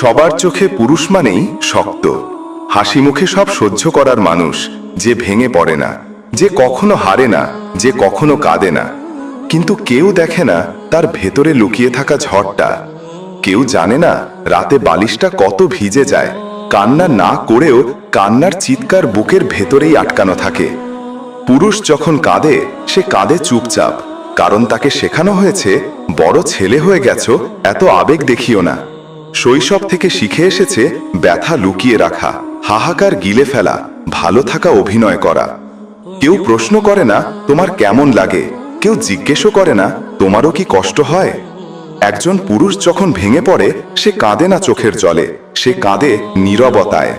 সবার চোখে পুরুষ মানেই শক্ত। হাসি মুখে সব সহ্য করার মানুষ যে ভেঙে পড়ে না, যে কখনো হারে না, যে কখনো কাঁদে না। কিন্তু কেউ দেখে না তার ভেতরে লুকিয়ে থাকা ঝড়টা। কেউ জানে না রাতে বালিশটা কত ভিজে যায়। কান্না না করেও কান্নার চিৎকার বুকের ভেতরেই আটকানো থাকে। পুরুষ যখন কাঁদে, সে কাঁদে চুপচাপ। কারণ তাকে শেখানো হয়েছে, বড় ছেলে হয়ে গেছো, এত আবেগ দেখিও না। শৈশব থেকে শিখে এসেছে ব্যথা লুকিয়ে রাখা, হাহাকার গিলে ফেলা, ভালো থাকা অভিনয় করা। কেউ প্রশ্ন করে না, তোমার কেমন লাগে? কেউ জিজ্ঞেসও করে না, তোমারও কি কষ্ট হয়? একজন পুরুষ যখন ভেঙে পড়ে, সে কাঁদে না চোখের জলে, সে কাঁদে নীরবতায়।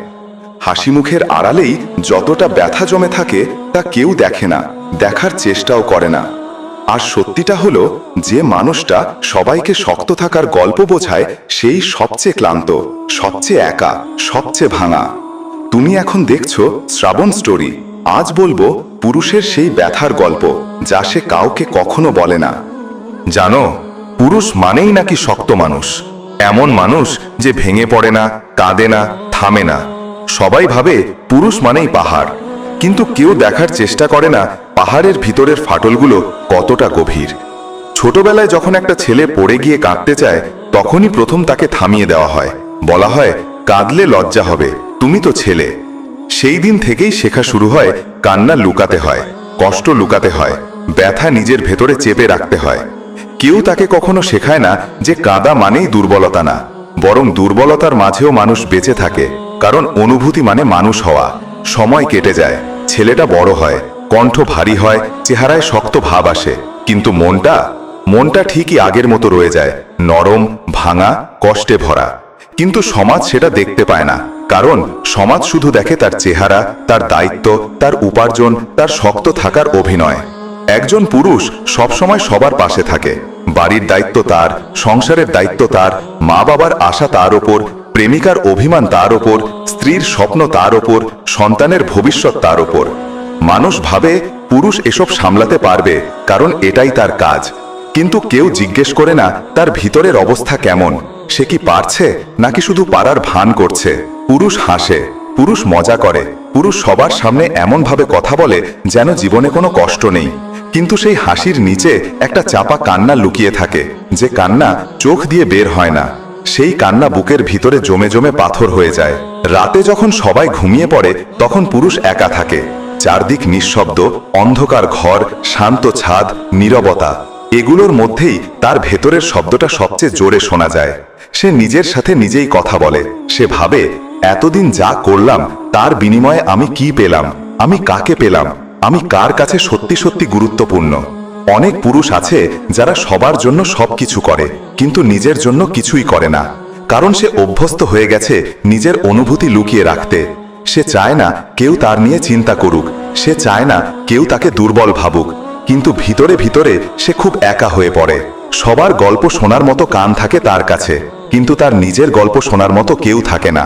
হাসি মুখের আড়ালেই যতটা ব্যথা জমে থাকে, তা কেউ দেখে না, দেখার চেষ্টাও করে না। আর সত্যিটা হলো, যে মানুষটা সবাইকে শক্ত থাকার গল্প বোঝায়, সেই সবচেয়ে ক্লান্ত, সবচেয়ে একা, সবচেয়ে ভাঙা। তুমি এখন দেখছ শ্রাবণ স্টোরি আজ বলব, পুরুষের সেই ব্যথার গল্প, যা সে কাউকে কখনো বলে না। জানো, পুরুষ মানেই নাকি শক্ত মানুষ। এমন মানুষ যে ভেঙে পড়ে না, কাঁদে না, থামে না। সবাই ভাবে পুরুষ মানেই পাহাড়। কিন্তু কেউ দেখার চেষ্টা করে না পাহাড়ের ভিতরের ফাটলগুলো কতটা গভীর। ছোটবেলায় যখন একটা ছেলে পড়ে গিয়ে কাঁদতে চায়, তখনই প্রথম তাকে থামিয়ে দেওয়া হয়। বলা হয়, কাঁদলে লজ্জা হবে, তুমি তো ছেলে। সেই দিন থেকেই শেখা শুরু হয়, কান্না লুকাতে হয়, কষ্ট লুকাতে হয়, ব্যথা নিজের ভেতরে চেপে রাখতে হয়। কেউ তাকে কখনো শেখায় না যে কাঁদা মানেই দুর্বলতা না, বরং দুর্বলতার মাঝেও মানুষ বেঁচে থাকে, কারণ অনুভূতি মানে মানুষ হওয়া। সময় কেটে যায়, ছেলেটা বড় হয়, কণ্ঠ ভারী হয়, চেহারায় শক্ত ভাব আসে। কিন্তু মনটা মনটা ঠিকই আগের মতো রয়ে যায়, নরম, ভাঙা, কষ্টে ভরা। কিন্তু সমাজ সেটা দেখতে পায় না, কারণ সমাজ শুধু দেখে তার চেহারা, তার দায়িত্ব, তার উপার্জন, তার শক্ত থাকার অভিনয়। একজন পুরুষ সবসময় সবার পাশে থাকে, বাড়ির দায়িত্ব তার, সংসারের দায়িত্ব তার মা বাবার আশা তার ওপর প্রেমিকার অভিমান তার ওপর, স্ত্রীর স্বপ্ন তার ওপর, সন্তানের ভবিষ্যৎ তার ওপর। মানুষ ভাবে, পুরুষ এসব সামলাতে পারবে, কারণ এটাই তার কাজ। কিন্তু কেউ জিজ্ঞেস করে না, তার ভিতরের অবস্থা কেমন? সে কি পারছে, নাকি শুধু পারার ভান করছে? পুরুষ হাসে, পুরুষ মজা করে, পুরুষ সবার সামনে এমনভাবে কথা বলে, যেন জীবনে কোনো কষ্ট নেই। কিন্তু সেই হাসির নিচে একটা চাপা কান্না লুকিয়ে থাকে, যে কান্না চোখ দিয়ে বের হয় না। সেই কান্না বুকের ভিতরে জমে জমে পাথর হয়ে যায়। রাতে যখন সবাই ঘুমিয়ে পড়ে, তখন পুরুষ একা থাকে। চারদিক নিঃশব্দ, অন্ধকার ঘর, শান্ত ছাদ, নীরবতা। এগুলোর মধ্যেই তার ভেতরের শব্দটা সবচেয়ে জোরে শোনা যায়। সে নিজের সাথে নিজেই কথা বলে। সে ভাবে, এতদিন যা করলাম, তার বিনিময়ে আমি কি পেলাম? আমি কাকে পেলাম? আমি কার কাছে সত্যি সত্যি গুরুত্বপূর্ণ? অনেক পুরুষ আছে যারা সবার জন্য সবকিছু করে, কিন্তু নিজের জন্য কিছুই করে না। কারণ সে অভ্যস্ত হয়ে গেছে নিজের অনুভূতি লুকিয়ে রাখতে। সে চায় না কেউ তার নিয়ে চিন্তা করুক, সে চায় না কেউ তাকে দুর্বল ভাবুক, কিন্তু ভিতরে ভিতরে সে খুব একা হয়ে পড়ে। সবার গল্প শোনার মতো কান থাকে তার কাছে, কিন্তু তার নিজের গল্প শোনার মতো কেউ থাকে না।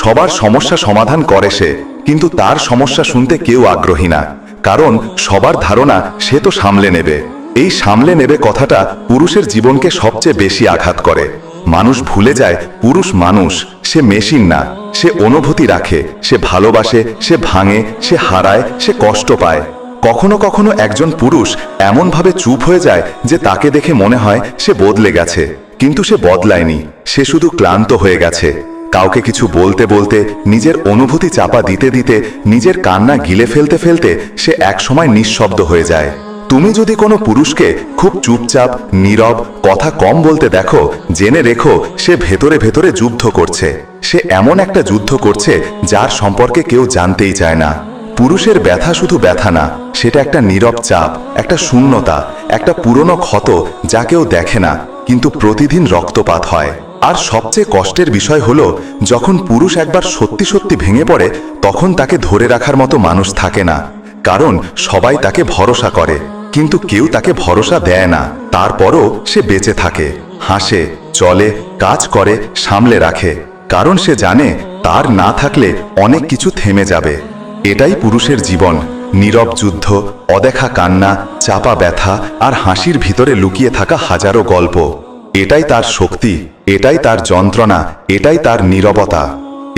সবার সমস্যা সমাধান করে সে, কিন্তু তার সমস্যা শুনতে কেউ আগ্রহী না। কারণ সবার ধারণা সে তো সামলে নেবে। এই সামলে নেবে কথাটা পুরুষের জীবনকে সবচেয়ে বেশি আঘাত করে। মানুষ ভুলে যায়, পুরুষ মানুষ, সে মেশিন না। সে অনুভূতি রাখে, সে ভালোবাসে, সে ভাঙে, সে হারায়, সে কষ্ট পায়। কখনো কখনো একজন পুরুষ এমনভাবে চুপ হয়ে যায় যে তাকে দেখে মনে হয় সে বদলে গেছে। কিন্তু সে বদলায়নি, সে শুধু ক্লান্ত হয়ে গেছে। কাউকে কিছু বলতে বলতে, নিজের অনুভূতি চাপা দিতে দিতে, নিজের কান্না গিলে ফেলতে ফেলতে, সে একসময় নিঃশব্দ হয়ে যায়। তুমি যদি কোনো পুরুষকে খুব চুপচাপ, নীরব, কথা কম বলতে দেখো, জেনে রেখো, সে ভেতরে ভেতরে যুদ্ধ করছে। সে এমন একটা যুদ্ধ করছে, যার সম্পর্কে কেউ জানতেই চায় না। পুরুষের ব্যথা শুধু ব্যথা না, সেটা একটা নীরব চাপ, একটা শূন্যতা, একটা পুরনো ক্ষত, যা কেউ দেখে না, কিন্তু প্রতিদিন রক্তপাত হয়। আর সবচেয়ে কষ্টের বিষয় হলো, যখন পুরুষ একবার সত্যি সত্যি ভেঙে পড়ে, তখন তাকে ধরে রাখার মতো মানুষ থাকে না। কারণ সবাই তাকে ভরসা করে। কিন্তু কেউ তাকে ভরসা দেয় না। তারপরও সে বেঁচে থাকে, হাসে, চলে, কাজ করে, সামলে রাখে। কারণ সে জানে, তার না থাকলে অনেক কিছু থেমে যাবে। এটাই পুরুষের জীবন। নীরব যুদ্ধ, অদেখা কান্না, চাপা ব্যথা আর হাসির ভিতরে লুকিয়ে থাকা হাজারো গল্প। এটাই তার শক্তি, এটাই তার যন্ত্রণা, এটাই তার নীরবতা,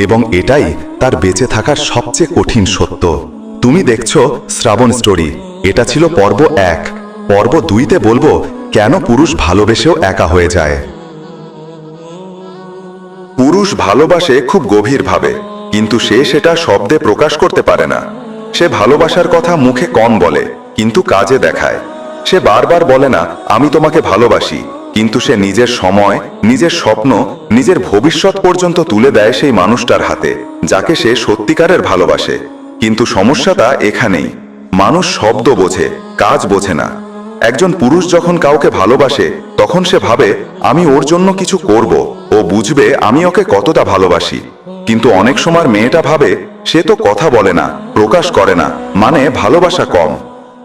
এবং এটাই তার বেঁচে থাকার সবচেয়ে কঠিন সত্য। তুমি দেখছ শ্রাবণ স্টোরি এটা ছিল পর্ব এক। পর্ব দুইতে বলব কেন পুরুষ ভালোবেসেও একা হয়ে যায়। পুরুষ ভালোবাসে খুব গভীরভাবে, কিন্তু সে সেটা শব্দে প্রকাশ করতে পারে না। সে ভালোবাসার কথা মুখে কম বলে, কিন্তু কাজে দেখায়। সে বারবার বলে না, আমি তোমাকে ভালোবাসি। কিন্তু সে নিজের সময়, নিজের স্বপ্ন, নিজের ভবিষ্যৎ পর্যন্ত তুলে দেয় সেই মানুষটার হাতে, যাকে সে সত্যিকারের ভালোবাসে। কিন্তু সমস্যাটা এখানেই। মানুষ শব্দ বোঝে, কাজ বোঝে না। একজন পুরুষ যখন কাউকে ভালোবাসে, তখন সে ভাবে, আমি ওর জন্য কিছু করব। ও বুঝবে, আমি ওকে কতটা ভালোবাসি। কিন্তু অনেক সময় মেয়েটা ভাবে, সে তো কথা বলে না, প্রকাশ করে না মানে ভালোবাসা কম।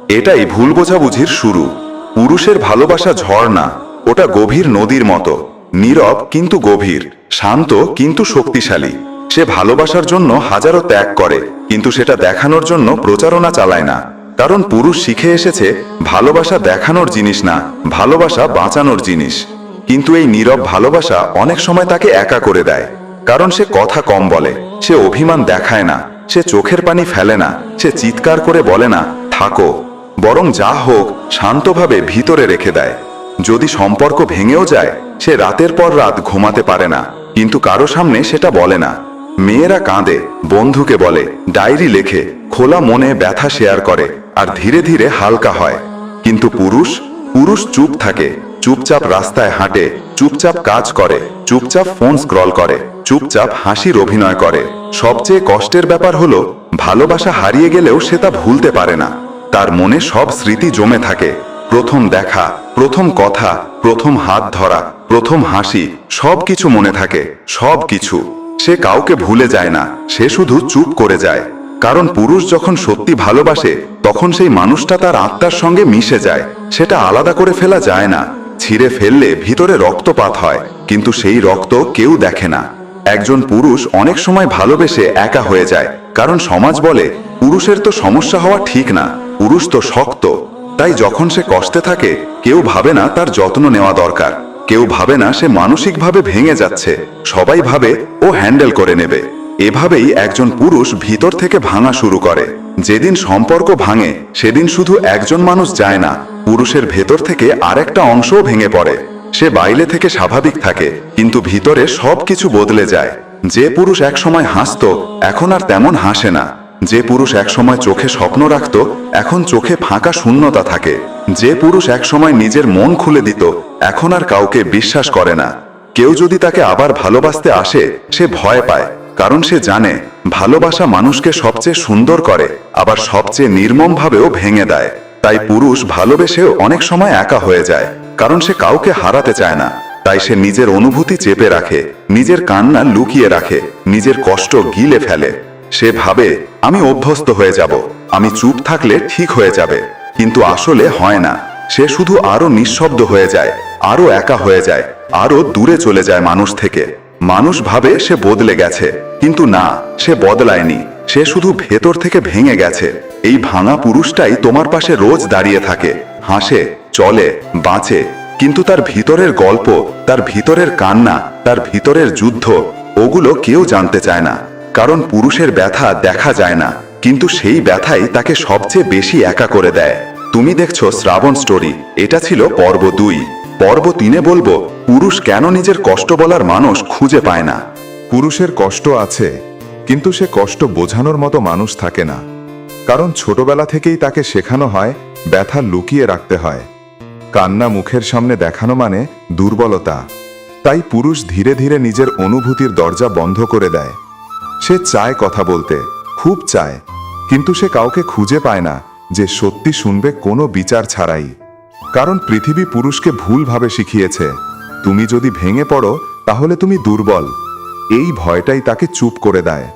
এটাই ভুল বোঝাবুঝির শুরু। পুরুষের ভালোবাসা ঝড় না। ওটা গভীর নদীর মতো। নীরব কিন্তু গভীর, শান্ত কিন্তু শক্তিশালী। সে ভালোবাসার জন্য হাজারো ত্যাগ করে, কিন্তু সেটা দেখানোর জন্য প্রচারণা চালায় না। কারণ পুরুষ শিখে এসেছে, ভালোবাসা দেখানোর জিনিস না, ভালোবাসা বাঁচানোর জিনিস। কিন্তু এই নীরব ভালোবাসা অনেক সময় তাকে একা করে দেয়। কারণ সে কথা কম বলে, সে অভিমান দেখায় না, সে চোখের পানি ফেলে না, সে চিৎকার করে বলে না, থাকো। বরং যা হোক শান্তভাবে ভিতরে রেখে দেয়। যদি সম্পর্ক ভেঙেও যায়, সে রাতের পর রাত ঘুমাতে পারে না। কিন্তু কারও সামনে সেটা বলে না। মেয়েরা কাঁদে, বন্ধুকে বলে, ডায়েরি লেখে, খোলা মনে ব্যথা শেয়ার করে, আর ধীরে ধীরে হালকা হয়। কিন্তু পুরুষ? পুরুষ চুপ থাকে, চুপচাপ রাস্তায় হাঁটে, চুপচাপ কাজ করে, চুপচাপ ফোন স্ক্রল করে, চুপচাপ হাসির অভিনয় করে। সবচেয়ে কষ্টের ব্যাপার হলো, ভালোবাসা হারিয়ে গেলেও সে তা ভুলতে পারে না। তার মনে সব স্মৃতি জমে থাকে। প্রথম দেখা প্রথম কথা, প্রথম হাত ধরা, প্রথম হাসি সব কিছু মনে থাকে সব কিছু সে কাউকে ভুলে যায় না, সে শুধু চুপ করে যায়। কারণ পুরুষ যখন সত্যি ভালোবাসে, তখন সেই মানুষটা তার আত্মার সঙ্গে মিশে যায়। সেটা আলাদা করে ফেলা যায় না। ছিঁড়ে ফেললে ভিতরে রক্তপাত হয়, কিন্তু সেই রক্ত কেউ দেখে না। একজন পুরুষ অনেক সময় ভালোবেসে একা হয়ে যায়, কারণ সমাজ বলে, পুরুষের তো সমস্যা হওয়া ঠিক না, পুরুষ তো শক্ত। তাই যখন সে কষ্টে থাকে, কেউ ভাবে না তার যত্ন নেওয়া দরকার। কেউ ভাবে না সে মানসিকভাবে ভেঙে যাচ্ছে। সবাই ভাবে ও হ্যান্ডেল করে নেবে। এভাবেই একজন পুরুষ ভিতর থেকে ভাঙা শুরু করে। যেদিন সম্পর্ক ভাঙে, সেদিন শুধু একজন মানুষ যায় না, পুরুষের ভেতর থেকে আরেকটা অংশও ভেঙে পড়ে। সে বাইরে থেকে স্বাভাবিক থাকে, কিন্তু ভিতরে সবকিছু বদলে যায়। যে পুরুষ একসময় হাসত, এখন আর তেমন হাসে না। যে পুরুষ একসময় চোখে স্বপ্ন রাখত, এখন চোখে ফাঁকা শূন্যতা থাকে। যে পুরুষ একসময় নিজের মন খুলে দিত, এখন আর কাউকে বিশ্বাস করে না। কেউ যদি তাকে আবার ভালোবাসতে আসে, সে ভয় পায়, কারণ সে জানে, ভালোবাসা মানুষকে সবচেয়ে সুন্দর করে, আবার সবচেয়ে নির্মমভাবেও ভেঙে দেয়। তাই পুরুষ ভালোবেসেও অনেক সময় একা হয়ে যায়, কারণ সে কাউকে হারাতে চায় না। তাই সে নিজের অনুভূতি চেপে রাখে, নিজের কান্না লুকিয়ে রাখে, নিজের কষ্ট গিলে ফেলে। সে ভাবে, আমি অভ্যস্ত হয়ে যাব। আমি চুপ থাকলে ঠিক হয়ে যাবে। কিন্তু আসলে হয় না। সে শুধু আরও নিঃশব্দ হয়ে যায়, আরও একা হয়ে যায়, আরও দূরে চলে যায় মানুষ থেকে। মানুষ ভাবে সে বদলে গেছে, কিন্তু না, সে বদলায়নি। সে শুধু ভেতর থেকে ভেঙে গেছে। এই ভাঙা পুরুষটাই তোমার পাশে রোজ দাঁড়িয়ে থাকে। হাসে, চলে, বাঁচে। কিন্তু তার ভিতরের গল্প, তার ভিতরের কান্না, তার ভিতরের যুদ্ধ, ওগুলো কেউ জানতে চায় না। কারণ পুরুষের ব্যথা দেখা যায় না, কিন্তু সেই ব্যথাই তাকে সবচেয়ে বেশি একা করে দেয়। তুমি দেখছ শ্রাবণ স্টোরি এটা ছিল পর্ব দুই। পর্ব তিনে বলব, পুরুষ কেন নিজের কষ্ট বলার মানুষ খুঁজে পায় না? পুরুষের কষ্ট আছে, কিন্তু সে কষ্ট বোঝানোর মতো মানুষ থাকে না। কারণ ছোটবেলা থেকেই তাকে শেখানো হয়, ব্যথা লুকিয়ে রাখতে হয়। কান্না মুখের সামনে দেখানো মানে দুর্বলতা। তাই পুরুষ ধীরে ধীরে নিজের অনুভূতির দরজা বন্ধ করে দেয়। সে চায় কথা বলতে, খুব চায়, কিন্তু সে কাউকে খুঁজে পায় না যে সত্যি শুনবে কোনো বিচার ছাড়াই। কারণ পৃথিবী পুরুষকে ভুলভাবে শিখিয়েছে, তুমি যদি ভেঙে পড়ো, তাহলে তুমি দুর্বল। এই ভয়টাই তাকে চুপ করে দেয়।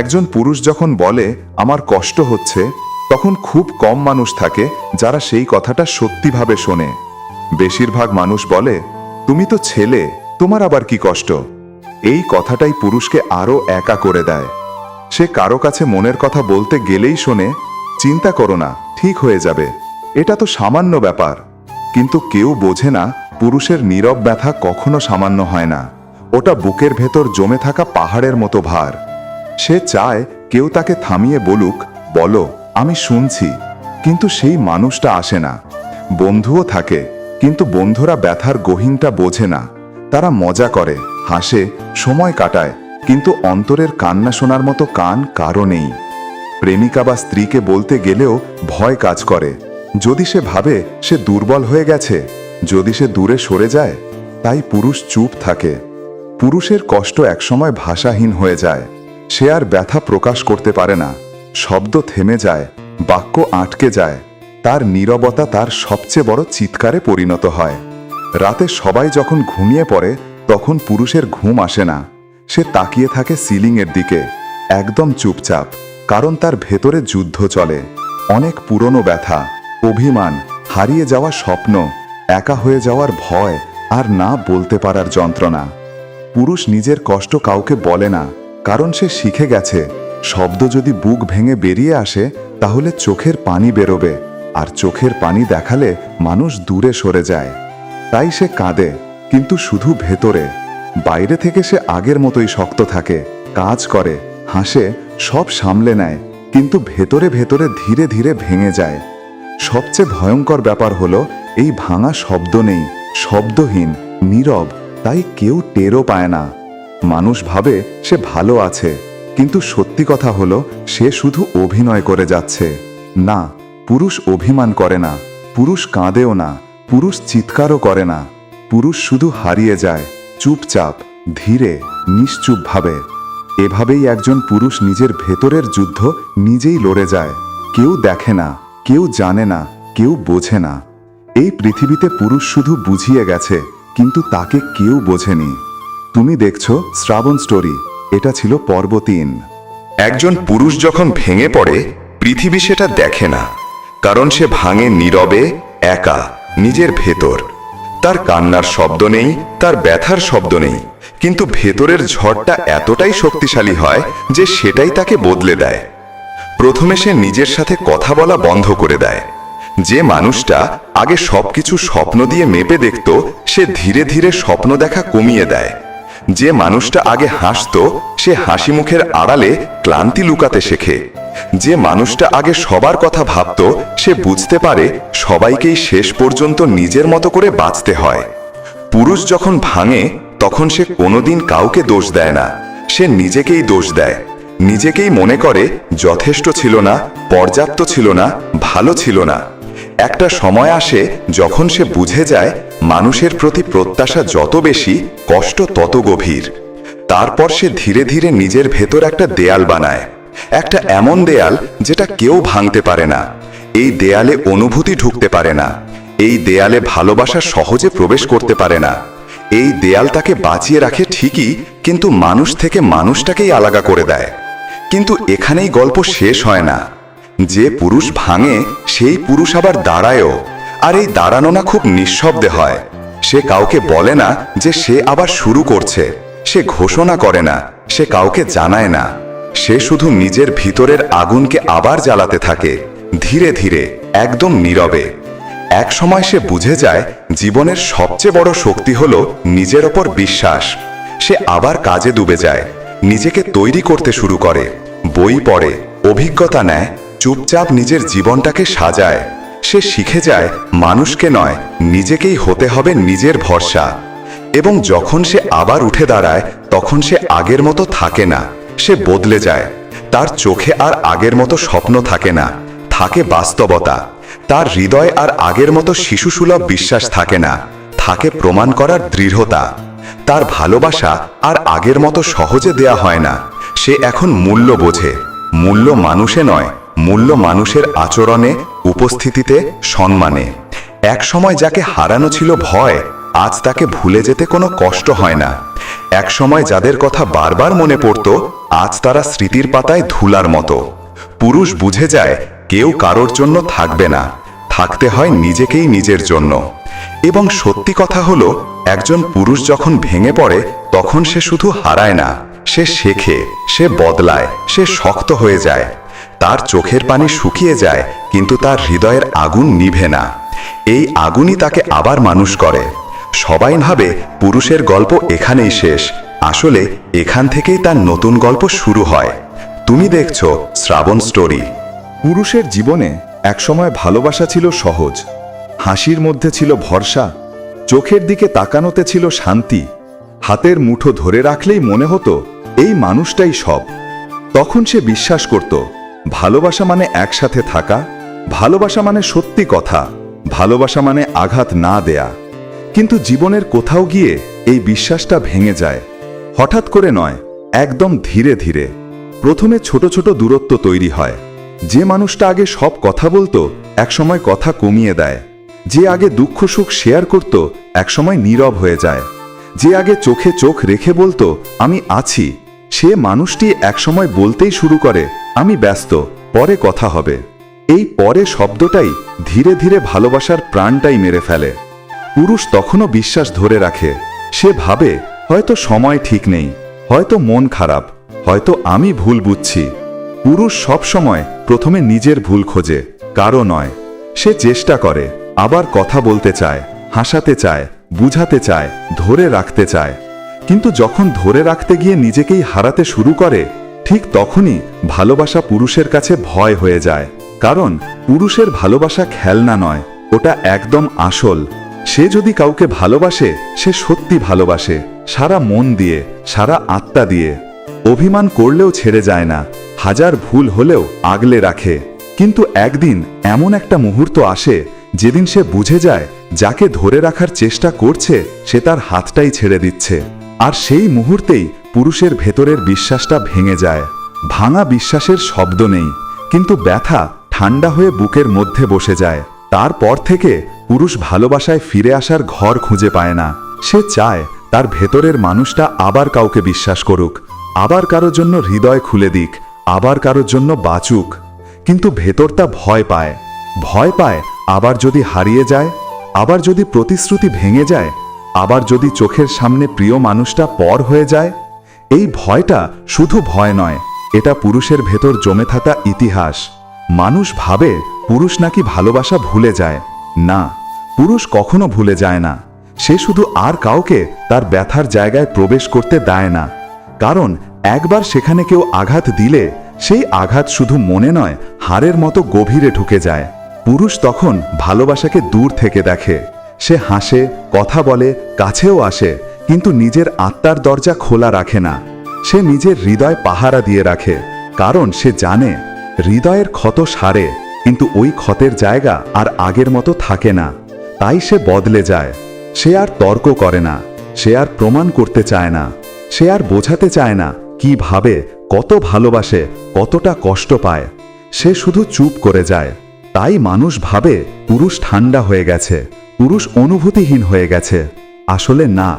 একজন পুরুষ যখন বলে, আমার কষ্ট হচ্ছে, তখন খুব কম মানুষ থাকে যারা সেই কথাটা সত্যিভাবে শোনে। বেশিরভাগ মানুষ বলে, তুমি তো ছেলে, তোমার আবার কি কষ্ট? এই কথাটাই পুরুষকে আরও একা করে দেয়। সে কারও কাছে মনের কথা বলতে গেলেই শোনে, চিন্তা করো না, ঠিক হয়ে যাবে। এটা তো সামান্য ব্যাপার। কিন্তু কেউ বোঝে না, পুরুষের নীরব ব্যথা কখনো সামান্য হয় না। ওটা বুকের ভেতর জমে থাকা পাহাড়ের মতো ভার। সে চায়, কেউ তাকে থামিয়ে বলুক, বলো, আমি শুনছি। কিন্তু সেই মানুষটা আসে না। বন্ধুও থাকে, কিন্তু বন্ধুরা ব্যথার গহীনটা বোঝে না। তারা মজা করে। হাসে, সময় কাটায়, কিন্তু অন্তরের কান্না শোনার মতো কান কারও নেই। প্রেমিকা বা স্ত্রীকে বলতে গেলেও ভয় কাজ করে। যদি সে ভাবে সে দুর্বল হয়ে গেছে, যদি সে দূরে সরে যায়, তাই পুরুষ চুপ থাকে। পুরুষের কষ্ট একসময় ভাষাহীন হয়ে যায়। সে আর ব্যথা প্রকাশ করতে পারে না। শব্দ থেমে যায়, বাক্য আটকে যায়। তার নীরবতা তার সবচেয়ে বড় চিৎকারে পরিণত হয়। রাতে সবাই যখন ঘুমিয়ে পড়ে তখন পুরুষের ঘুম আসে না। সে তাকিয়ে থাকে সিলিংয়ের দিকে, একদম চুপচাপ, কারণ তার ভেতরে যুদ্ধ চলে। অনেক পুরনো ব্যথা, অভিমান, হারিয়ে যাওয়া স্বপ্ন, একা হয়ে যাওয়ার ভয় আর না বলতে পারার যন্ত্রণা। পুরুষ নিজের কষ্ট কাউকে বলে না, কারণ সে শিখে গেছে, শব্দ যদি বুক ভেঙে বেরিয়ে আসে, তাহলে চোখের পানি বেরোবে, আর চোখের পানি দেখালে মানুষ দূরে সরে যায়। তাই সে কাঁদে। কিন্তু শুধু ভেতরে। বাইরে থেকে সে আগের মতোই শক্ত থাকে, কাজ করে, হাসে, সব সামলে নেয়, কিন্তু ভেতরে ভেতরে ধীরে ধীরে ভেঙে যায়। সবচেয়ে ভয়ঙ্কর ব্যাপার হলো, এই ভাঙা শব্দ নেই, শব্দহীন, নীরব, তাই কেউ টেরও পায় না। মানুষ ভাবে সে ভালো আছে, কিন্তু সত্যি কথা হলো, সে শুধু অভিনয় করে যাচ্ছে। না, পুরুষ অভিমান করে না, পুরুষ কাঁদেও না, পুরুষ চিৎকারও করে না। পুরুষ শুধু হারিয়ে যায়, চুপচাপ, ধীরে, নিশ্চুপভাবে। এভাবেই একজন পুরুষ নিজের ভেতরের যুদ্ধ নিজেই লড়ে যায়। কেউ দেখে না, কেউ জানে না, কেউ বোঝে না। এই পৃথিবীতে পুরুষ শুধু বুঝিয়ে গেছে, কিন্তু তাকে কেউ বোঝেনি। তুমি দেখছ শ্রাবণ স্টোরি এটা ছিল পর্ব তিন। একজন পুরুষ যখন ভেঙে পড়ে, পৃথিবী সেটা দেখে না, কারণ সে ভাঙে নীরবে, একা, নিজের ভেতর। তার কান্নার শব্দ নেই, তার ব্যথার শব্দ নেই, কিন্তু ভেতরের ঝড়টা এতটাই শক্তিশালী হয় যে সেটাই তাকে বদলে দেয়। প্রথমে সে নিজের সাথে কথা বলা বন্ধ করে দেয়। যে মানুষটা আগে সবকিছু স্বপ্ন দিয়ে মেপে দেখত, সে ধীরে ধীরে স্বপ্ন দেখা কমিয়ে দেয়। যে মানুষটা আগে হাসত, সে হাসি মুখের আড়ালে ক্লান্তি লুকাতে শেখে। যে মানুষটা আগে সবার কথা ভাবত, সে বুঝতে পারে সবাইকেই শেষ পর্যন্ত নিজের মতো করে বাঁচতে হয়। পুরুষ যখন ভাঙে, তখন সে কোনোদিন কাউকে দোষ দেয় না। সে নিজেকেই দোষ দেয়। নিজেকেই মনে করে যথেষ্ট ছিল না, পর্যাপ্ত ছিল না, ভালো ছিল না। একটা সময় আসে যখন সে বুঝে যায় মানুষের প্রতি প্রত্যাশা যত বেশি, কষ্ট তত গভীর। তারপর সে ধীরে ধীরে নিজের ভেতর একটা দেয়াল বানায়। একটা এমন দেয়াল যেটা কেউ ভাঙতে পারে না। এই দেয়ালে অনুভূতি ঢুকতে পারে না। এই দেয়ালে ভালোবাসা সহজে প্রবেশ করতে পারে না। এই দেয়াল তাকে বাঁচিয়ে রাখে ঠিকই, কিন্তু মানুষ থেকে মানুষটাকেই আলাদা করে দেয়। কিন্তু এখানেই গল্প শেষ হয় না। যে পুরুষ ভাঙে, সেই পুরুষ আবার দাঁড়ায়ও। আর এই দাঁড়ানো না খুব নিঃশব্দে হয়। সে কাউকে বলে না যে সে আবার শুরু করছে। সে ঘোষণা করে না, সে কাউকে জানায় না। সে শুধু নিজের ভিতরের আগুনকে আবার জ্বালাতে থাকে, ধীরে ধীরে, একদম নীরবে। এক সময় সে বুঝে যায়, জীবনের সবচেয়ে বড় শক্তি হল নিজের ওপর বিশ্বাস। সে আবার কাজে ডুবে যায়, নিজেকে তৈরি করতে শুরু করে, বই পড়ে, অভিজ্ঞতা নেয় চুপচাপ নিজের জীবনটাকে সাজায়। সে শিখে যায়, মানুষকে নয়, নিজেকেই হতে হবে নিজের ভরসা। এবং যখন সে আবার উঠে দাঁড়ায়, তখন সে আগের মতো থাকে না। সে বদলে যায়। তার চোখে আর আগের মতো স্বপ্ন থাকে না। থাকে বাস্তবতা। তার হৃদয় আর আগের মতো শিশুসুলভ বিশ্বাস থাকে না। থাকে প্রমাণ করার দৃঢ়তা। তার ভালোবাসা আর আগের মতো সহজে দেয়া হয় না। সে এখন মূল্য বোঝে। মূল্য মানুষে নয় মূল্য মানুষের আচরণে, উপস্থিতিতে, সম্মানে। এক সময় যাকে হারানো ছিল ভয়, আজ তাকে ভুলে যেতে কোনো কষ্ট হয় না। এক সময় যাদের কথা বারবার মনে পড়ত, আজ তারা স্মৃতির পাতায় ধুলার মতো। পুরুষ বুঝে যায়, কেউ কারোর জন্য থাকবে না। থাকতে হয় নিজেকেই নিজের জন্য। এবং সত্যি কথা হলো, একজন পুরুষ যখন ভেঙে পড়ে, তখন সে শুধু হারায় না। সে শেখে, সে বদলায়, সে শক্ত হয়ে যায়। তার চোখের পানি শুকিয়ে যায়, কিন্তু তার হৃদয়ের আগুন নিভে না। এই আগুনই তাকে আবার মানুষ করে। সবাই ভাবে পুরুষের গল্প এখানেই শেষ। আসলে এখান থেকেই তার নতুন গল্প শুরু হয়। তুমি দেখছ শ্রাবণ স্টোরি। পুরুষের জীবনে একসময় ভালোবাসা ছিল সহজ। হাসির মধ্যে ছিল ভরসা। চোখের দিকে তাকানোতে ছিল শান্তি। হাতের মুঠো ধরে রাখলেই মনে হতো, এই মানুষটাই সব। তখন সে বিশ্বাস করত ভালোবাসা মানে একসাথে থাকা, ভালোবাসা মানে সত্যি কথা, ভালোবাসা মানে আঘাত না দেয়া। কিন্তু জীবনের কোথাও গিয়ে এই বিশ্বাসটা ভেঙে যায়। হঠাৎ করে নয়, একদম ধীরে ধীরে। প্রথমে ছোট ছোট দূরত্ব তৈরি হয়। যে মানুষটা আগে সব কথা বলতো, একসময় কথা কমিয়ে দেয়। যে আগে দুঃখ সুখ শেয়ার করত, একসময় নীরব হয়ে যায়। যে আগে চোখে চোখ রেখে বলতো, আমি আছি। সে মানুষটি একসময় বলতেই শুরু করে, আমি ব্যস্ত, পরে কথা হবে। এই পরে শব্দটাই ধীরে ধীরে ভালোবাসার প্রাণটাই মেরে ফেলে। পুরুষ তখনও বিশ্বাস ধরে রাখে, সে ভাবে, হয়তো সময় ঠিক নেই, হয়তো মন খারাপ, হয়তো আমি ভুল বুঝছি। পুরুষ সব সময় প্রথমে নিজের ভুল খোঁজে কারও নয়। সে চেষ্টা করে, আবার কথা বলতে চায়, হাসাতে চায়, বুঝাতে চায়, ধরে রাখতে চায়। কিন্তু যখন ধরে রাখতে গিয়ে নিজেকেই হারাতে শুরু করে, ঠিক তখনই ভালোবাসা পুরুষের কাছে ভয় হয়ে যায়। কারণ পুরুষের ভালোবাসা খেলনা নয়, ওটা একদম আসল। সে যদি কাউকে ভালোবাসে, সে সত্যি ভালোবাসে। সারা মন দিয়ে, সারা আত্মা দিয়ে। অভিমান করলেও ছেড়ে যায় না, হাজার ভুল হলেও আগলে রাখে। কিন্তু একদিন এমন একটা মুহূর্ত আসে, যেদিন সে বুঝে যায়, যাকে ধরে রাখার চেষ্টা করছে, সে তার হাতটাই ছেড়ে দিচ্ছে। আর সেই মুহূর্তেই পুরুষের ভেতরের বিশ্বাসটা ভেঙে যায়। ভাঙা বিশ্বাসের শব্দ নেই, কিন্তু ব্যথা ঠান্ডা হয়ে বুকের মধ্যে বসে যায়। তারপর থেকে পুরুষ ভালোবাসায় ফিরে আসার ঘর খুঁজে পায় না। সে চায় তার ভেতরের মানুষটা আবার কাউকে বিশ্বাস করুক, আবার কারোর জন্য হৃদয় খুলে দিক, আবার কারোর জন্য বাঁচুক। কিন্তু ভেতরটা ভয় পায়। ভয় পায় আবার যদি হারিয়ে যায়, আবার যদি প্রতিশ্রুতি ভেঙে যায় আবার যদি চোখের সামনে প্রিয় মানুষটা পর হয়ে যায়, এই ভয়টা শুধু ভয় নয়, এটা পুরুষের ভেতর জমে থাকা ইতিহাস। মানুষ ভাবে পুরুষ নাকি ভালোবাসা ভুলে যায়। না, পুরুষ কখনো ভুলে যায় না। সে শুধু আর কাউকে তার ব্যথার জায়গায় প্রবেশ করতে দেয় না। কারণ একবার সেখানে কেউ আঘাত দিলে, সেই আঘাত শুধু মনে নয়, হাড়ের মতো গভীরে ঢুকে যায়। পুরুষ তখন ভালোবাসাকে দূর থেকে দেখে। সে হাসে, কথা বলে, কাছেও আসে, কিন্তু নিজের আত্মার দরজা খোলা রাখে না। সে নিজের হৃদয় পাহারা দিয়ে রাখে, কারণ সে জানে, হৃদয়ের ক্ষত সারে, কিন্তু ওই ক্ষতের জায়গা আর আগের মতো থাকে না। তাই সে বদলে যায়। সে আর তর্ক করে না, সে আর প্রমাণ করতে চায় না, সে আর বোঝাতে চায় না কি ভাবে, কত ভালোবাসে, কতটা কষ্ট পায়। সে শুধু চুপ করে যায়। তাই মানুষ ভাবে, পুরুষ ঠান্ডা হয়ে গেছে। পুরুষ অনুভূতিহীন হয়ে গেছে। আসলে না,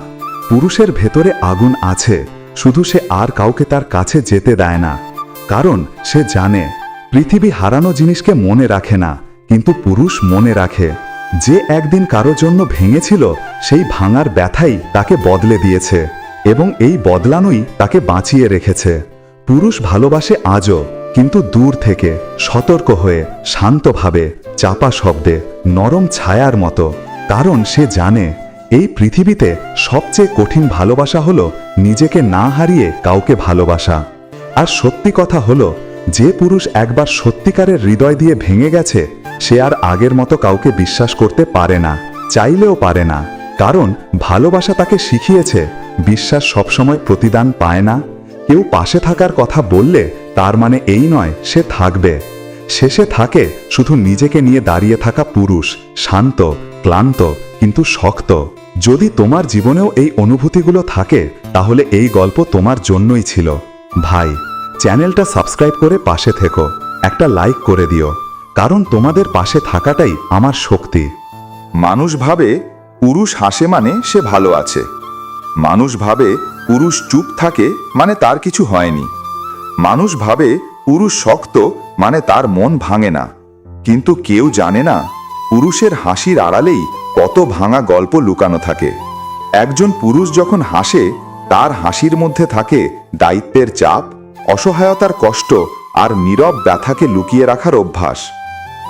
পুরুষের ভেতরে আগুন আছে, শুধু সে আর কাউকে তার কাছে যেতে দেয় না। কারণ সে জানে, পৃথিবী হারানো জিনিসকে মনে রাখে না, কিন্তু পুরুষ মনে রাখে। যে একদিন কারও জন্য ভেঙেছিল, সেই ভাঙার ব্যথাই তাকে বদলে দিয়েছে, এবং এই বদলানোই তাকে বাঁচিয়ে রেখেছে। পুরুষ ভালোবাসে আজও, কিন্তু দূর থেকে, সতর্ক হয়ে শান্তভাবে চাপা শব্দে, নরম ছায়ার মতো। কারণ সে জানে, এই পৃথিবীতে সবচেয়ে কঠিন ভালোবাসা হলো নিজেকে না হারিয়ে কাউকে ভালোবাসা। আর সত্যি কথা হলো, যে পুরুষ একবার সত্যিকারের হৃদয় দিয়ে ভেঙে গেছে, সে আর আগের মতো কাউকে বিশ্বাস করতে পারে না, চাইলেও পারে না। কারণ ভালোবাসা তাকে শিখিয়েছে, বিশ্বাস সবসময় প্রতিদান পায় না। কেউ পাশে থাকার কথা বললে তার মানে এই নয়, সে থাকবে। শেষে থাকে শুধু নিজেকে নিয়ে দাঁড়িয়ে থাকা পুরুষ, শান্ত ক্লান্ত কিন্তু শক্ত। যদি তোমার জীবনেও এই অনুভূতিগুলো থাকে, তাহলে এই গল্প তোমার জন্যই ছিল। ভাই, চ্যানেলটা সাবস্ক্রাইব করে পাশে থেকো। একটা লাইক করে দিও। কারণ তোমাদের পাশে থাকাটাই আমার শক্তি। মানুষ ভাবে, পুরুষ হাসে মানে সে ভালো আছে। মানুষ ভাবে, পুরুষ চুপ থাকে মানে তার কিছু হয়নি। মানুষ ভাবে, পুরুষ শক্ত মানে তার মন ভাঙে না। কিন্তু কেউ জানে না পুরুষের হাসির আড়ালেই কত ভাঙা গল্প লুকানো থাকে। একজন পুরুষ যখন হাসে, তার হাসির মধ্যে থাকে দায়িত্বের চাপ, অসহায়তার কষ্ট আর নীরব ব্যথাকে লুকিয়ে রাখার অভ্যাস।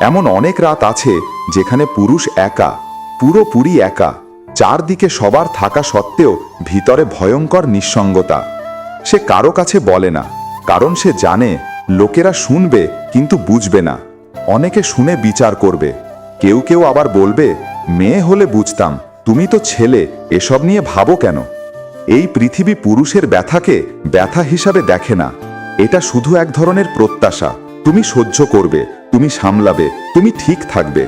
এমন অনেক রাত আছে যেখানে পুরুষ একা, পুরোপুরি একা, চারদিকে সবার থাকা সত্ত্বেও ভিতরে ভয়ঙ্কর নিঃসঙ্গতা। সে কারও কাছে বলে না, কারণ সে জানে, লোকেরা শুনবে কিন্তু বুঝবে না। অনেকে শুনে বিচার করবে। কেউ কেউ আবার বলবে, মেয়ে হলে বুঝতাম, তুমি তো ছেলে, এসব নিয়ে ভাবো কেন? এই পৃথিবী পুরুষের ব্যথাকে ব্যথা হিসাবে দেখে না। এটা শুধু এক ধরনের প্রত্যাশা। তুমি সহ্য করবে, তুমি সামলাবে, তুমি ঠিক থাকবে।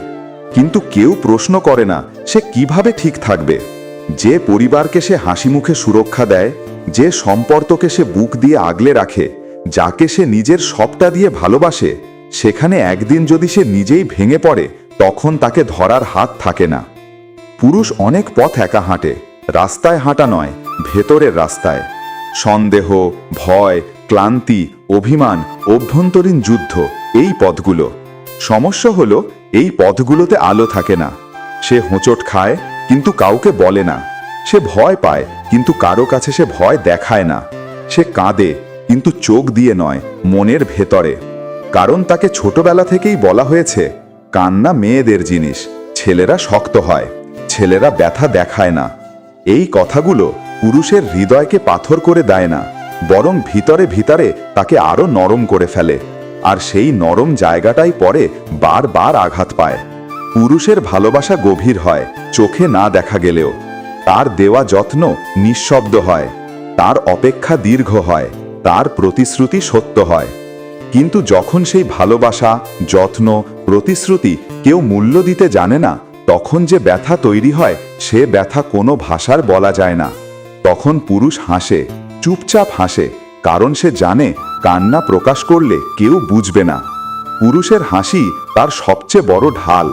কিন্তু কেউ প্রশ্ন করে না, সে কীভাবে ঠিক থাকবে? যে পরিবারকে সে হাসি মুখে সুরক্ষা দেয়, যে সম্পর্ককে সে বুক দিয়ে আগলে রাখে, যাকে সে নিজের সবটা দিয়ে ভালোবাসে, সেখানে একদিন যদি সে নিজেই ভেঙে পড়ে তখন তাকে ধরার হাত থাকে না। পুরুষ অনেক পথ একা হাঁটে, রাস্তায় হাঁটা নয়, ভেতরের রাস্তায়। সন্দেহ, ভয়, ক্লান্তি, অভিমান, অভ্যন্তরীণ যুদ্ধ, এই পথগুলো। সমস্যা হলো, এই পথগুলোতে আলো থাকে না। সে হোঁচট খায়, কিন্তু কাউকে বলে না। সে ভয় পায়, কিন্তু কারও কাছে সে ভয় দেখায় না। সে কাঁদে, কিন্তু চোখ দিয়ে নয়, মনের ভেতরে। কারণ তাকে ছোটবেলা থেকেই বলা হয়েছে কান্না মেয়েদের জিনিস। ছেলেরা শক্ত হয়, ছেলেরা ব্যথা দেখায় না। এই কথাগুলো পুরুষের হৃদয়কে পাথর করে দেয় না, বরং ভিতরে ভিতরে তাকে আরও নরম করে ফেলে, আর সেই নরম জায়গাটাই পরে বারবার আঘাত পায়। পুরুষের ভালোবাসা গভীর হয়, চোখে না দেখা গেলেও। তার দেওয়া যত্ন নিঃশব্দ হয়, তার অপেক্ষা দীর্ঘ হয়, তার প্রতিশ্রুতি সত্য হয়। কিন্তু যখন সেই ভালোবাসা, যত্ন, প্রতিশ্রুতি কেউ মূল্য দিতে জানে না, তখন যে ব্যথা তৈরি হয়, সে ব্যথা কোনো ভাষার বলা যায় না। তখন পুরুষ হাসে, চুপচাপ হাসে, কারণ সে জানে, কান্না প্রকাশ করলে কেউ বুঝবে না। পুরুষের হাসি তার সবচেয়ে বড় ঢাল।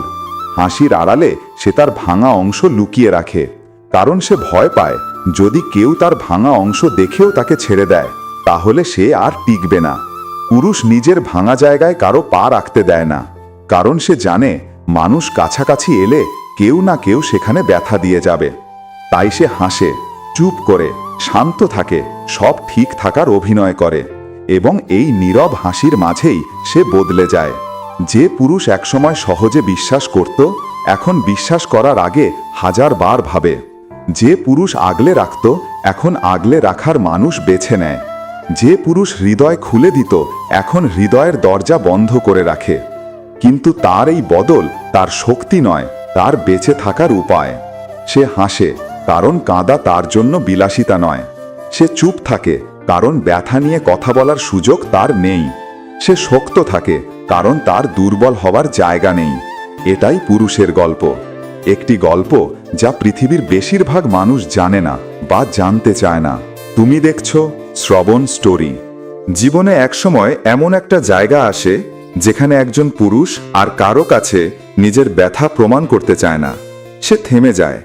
হাসির আড়ালে সে তার ভাঙা অংশ লুকিয়ে রাখে, কারণ সে ভয় পায়, যদি কেউ তার ভাঙা অংশ দেখেও তাকে ছেড়ে দেয়, তাহলে সে আর টিকবে না। পুরুষ নিজের ভাঙা জায়গায় কারও পা রাখতে দেয় না, কারণ সে জানে মানুষ কাছাকাছি এলে কেউ না কেউ সেখানে ব্যথা দিয়ে যাবে। তাই সে হাসে, চুপ করে, শান্ত থাকে, সব ঠিক থাকার অভিনয় করে এবং এই নীরব হাসির মাঝেই সে বদলে যায়। যে পুরুষ একসময় সহজে বিশ্বাস করত, এখন বিশ্বাস করার আগে হাজার বার ভাবে। যে পুরুষ আগলে রাখত, এখন আগলে রাখার মানুষ বেছে নেয়। যে পুরুষ হৃদয় খুলে দিত, এখন হৃদয়ের দরজা বন্ধ করে রাখে। কিন্তু তার এই বদল তার শক্তি নয়, তার বেঁচে থাকার উপায়। সে হাসে, কারণ কাঁদা তার জন্য বিলাসিতা নয়। সে চুপ থাকে, কারণ ব্যথা নিয়ে কথা বলার সুযোগ তার নেই। সে শক্ত থাকে, কারণ তার দুর্বল হওয়ার জায়গা নেই। এটাই পুরুষের গল্প। একটি গল্প যা পৃথিবীর বেশিরভাগ মানুষ জানে না বা জানতে চায় না। তুমি দেখছ? শ্রবণ স্টোরি। জীবনে একসময় এমন একটা জায়গা আসে, যেখানে একজন পুরুষ আর কারও কাছে নিজের ব্যথা প্রমাণ করতে চায় না। সে থেমে যায়।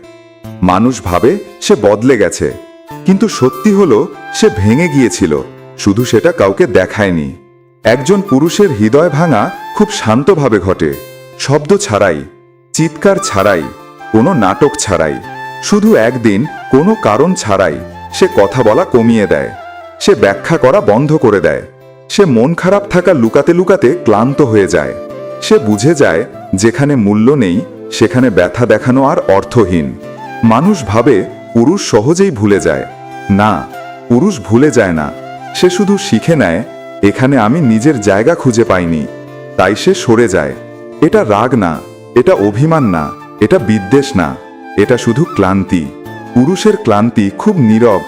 মানুষ ভাবে সে বদলে গেছে। কিন্তু সত্যি হলো, সে ভেঙে গিয়েছিল। শুধু সেটা কাউকে দেখায়নি। একজন পুরুষের হৃদয় ভাঙা খুব শান্তভাবে ঘটে। শব্দ ছাড়াই, চিৎকার ছাড়াই, কোনো নাটক ছাড়াই। শুধু একদিন, কোনো কারণ ছাড়াই সে কথা বলা কমিয়ে দেয়। সে ব্যাখ্যা করা বন্ধ করে দেয়। সে মন খারাপ থাকা লুকাতে লুকাতে ক্লান্ত হয়ে যায়। সে বুঝে যায়, যেখানে মূল্য নেই, সেখানে ব্যথা দেখানো আর অর্থহীন। মানুষ ভাবে, পুরুষ সহজেই ভুলে যায়। না, পুরুষ ভুলে যায় না। সে শুধু শিখে নেয়, এখানে আমি নিজের জায়গা খুঁজে পাইনি। তাই সে সরে যায়। এটা রাগ না, এটা অভিমান না, এটা বিদ্বেষ না, এটা শুধু ক্লান্তি। পুরুষের ক্লান্তি খুব নীরব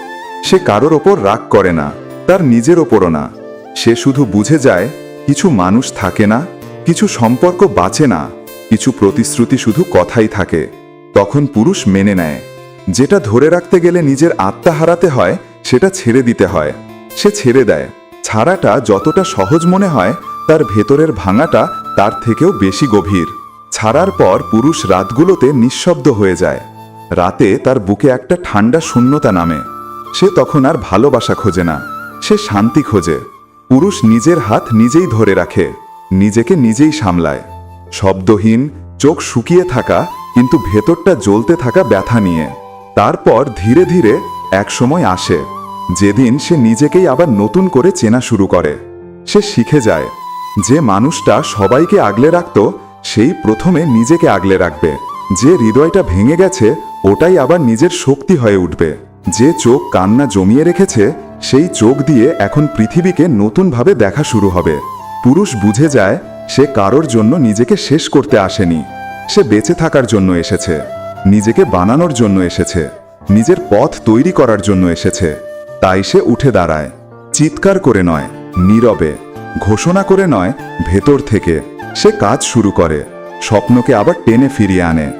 সে কারোর ওপর রাগ করে না, তার নিজের ওপরও না। সে শুধু বুঝে যায়, কিছু মানুষ থাকে না, কিছু সম্পর্ক বাঁচে না, কিছু প্রতিশ্রুতি শুধু কথাই থাকে। তখন পুরুষ মেনে নেয়। যেটা ধরে রাখতে গেলে নিজের আত্মা হারাতে হয়, সেটা ছেড়ে দিতে হয়। সে ছেড়ে দেয়। ছাড়াটা যতটা সহজ মনে হয়, তার ভেতরের ভাঙাটা তার থেকেও বেশি গভীর। ছাড়ার পর পুরুষ রাতগুলোতে নিঃশব্দ হয়ে যায়। রাতে তার বুকে একটা ঠান্ডা শূন্যতা নামে। সে তখন আর ভালোবাসা খোঁজে না, সে শান্তি খোঁজে। পুরুষ নিজের হাত নিজেই ধরে রাখে, নিজেকে নিজেই সামলায়। শব্দহীন, চোখ শুকিয়ে থাকা, কিন্তু ভেতরটা জ্বলতে থাকা ব্যথা নিয়ে। তারপর ধীরে ধীরে এক সময় আসে। যেদিন সে নিজেকেই আবার নতুন করে চেনা শুরু করে। সে শিখে যায়, যে মানুষটা সবাইকে আগলে রাখত, সেই প্রথমে নিজেকে আগলে রাখবে। যে হৃদয়টা ভেঙে গেছে, ওটাই আবার নিজের শক্তি হয়ে উঠবে। যে চোখ কান্না জমিয়ে রেখেছে, সেই চোখ দিয়ে এখন পৃথিবীকে নতুনভাবে দেখা শুরু হবে। পুরুষ বুঝে যায়, সে কারোর জন্য নিজেকে শেষ করতে আসেনি। সে বেঁচে থাকার জন্য এসেছে। নিজেকে বানানোর জন্য এসেছে। নিজের পথ তৈরি করার জন্য এসেছে। তাই সে উঠে দাঁড়ায়। চিৎকার করে নয়, নীরবে। ঘোষণা করে নয়, ভেতর থেকে। সে কাজ শুরু করে। স্বপ্নকে আবার টেনে ফিরিয়ে আনে।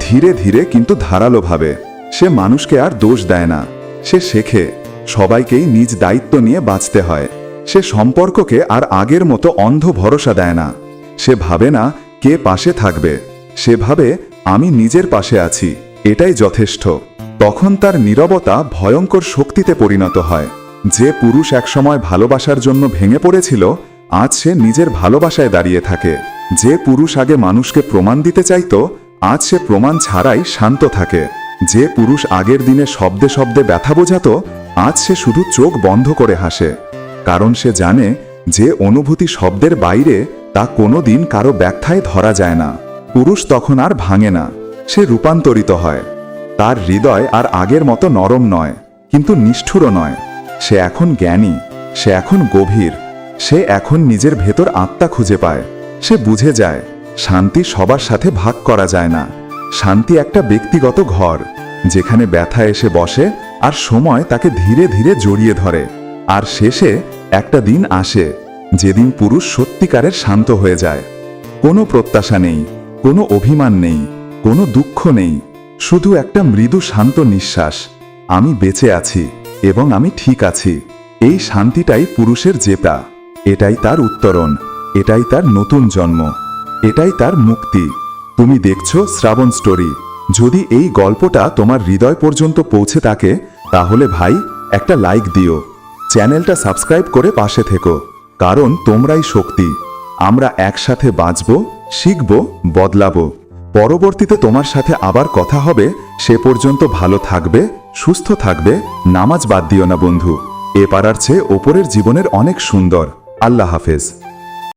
ধীরে ধীরে কিন্তু ধারালোভাবে। সে মানুষকে আর দোষ দেয় না। সে শেখে, সবাইকেই নিজ দায়িত্ব নিয়ে বাঁচতে হয়। সে সম্পর্ককে আর আগের মতো অন্ধ ভরসা দেয় না। সে ভাবে না কে পাশে থাকবে। সে ভাবে, আমি নিজের পাশে আছি, এটাই যথেষ্ট। তখন তার নীরবতা ভয়ঙ্কর শক্তিতে পরিণত হয়। যে পুরুষ একসময় ভালোবাসার জন্য ভেঙে পড়েছিল, আজ সে নিজের ভালোবাসায় দাঁড়িয়ে থাকে। যে পুরুষ আগে মানুষকে প্রমাণ দিতে চাইতো, আজ সে প্রমাণ ছাড়াই শান্ত থাকে। যে পুরুষ আগের দিনে শব্দে শব্দে ব্যথা বোঝাতো, আজ সে শুধু চোখ বন্ধ করে হাসে। কারণ সে জানে যে অনুভূতি শব্দের বাইরে তা কোনোদিন কারও ব্যাখ্যায় ধরা যায় না। পুরুষ তখন আর ভাঙে না, সে রূপান্তরিত হয়। তার হৃদয় আর আগের মতো নরম নয়, কিন্তু নিষ্ঠুরও নয়। সে এখন জ্ঞানী, সে এখন গভীর, সে এখন নিজের ভেতর আত্মা খুঁজে পায়। সে বুঝে যায়, শান্তি সবার সাথে ভাগ করা যায় না। শান্তি একটা ব্যক্তিগত ঘর, যেখানে ব্যথা এসে বসে আর সময় তাকে ধীরে ধীরে জড়িয়ে ধরে। আর শেষে একটা দিন আসে, যেদিন পুরুষ সত্যিকারের শান্ত হয়ে যায়। কোনো প্রত্যাশা নেই, কোনো অভিমান নেই, কোনো দুঃখ নেই, শুধু একটা মৃদু শান্ত নিঃশ্বাস। আমি বেঁচে আছি এবং আমি ঠিক আছি। এই শান্তিটাই পুরুষের জেতা। এটাই তার উত্তরণ, এটাই তার নতুন জন্ম, এটাই তার মুক্তি। তুমি দেখছ শ্রাবণ স্টোরি যদি এই গল্পটা তোমার হৃদয় পর্যন্ত পৌঁছে থাকে, তাহলে ভাই, একটা লাইক দিও। চ্যানেলটা সাবস্ক্রাইব করে পাশে থেকো। কারণ তোমরাই শক্তি। আমরা একসাথে বাঁচব, শিখব, বদলাবো। পরবর্তীতে তোমার সাথে আবার কথা হবে, সে পর্যন্ত ভালো থাকবে, সুস্থ থাকবে, নামাজ বাদ দিও না বন্ধু। এ পাড়ার চেয়ে ওপরের জীবনের অনেক সুন্দর। আল্লাহ হাফেজ।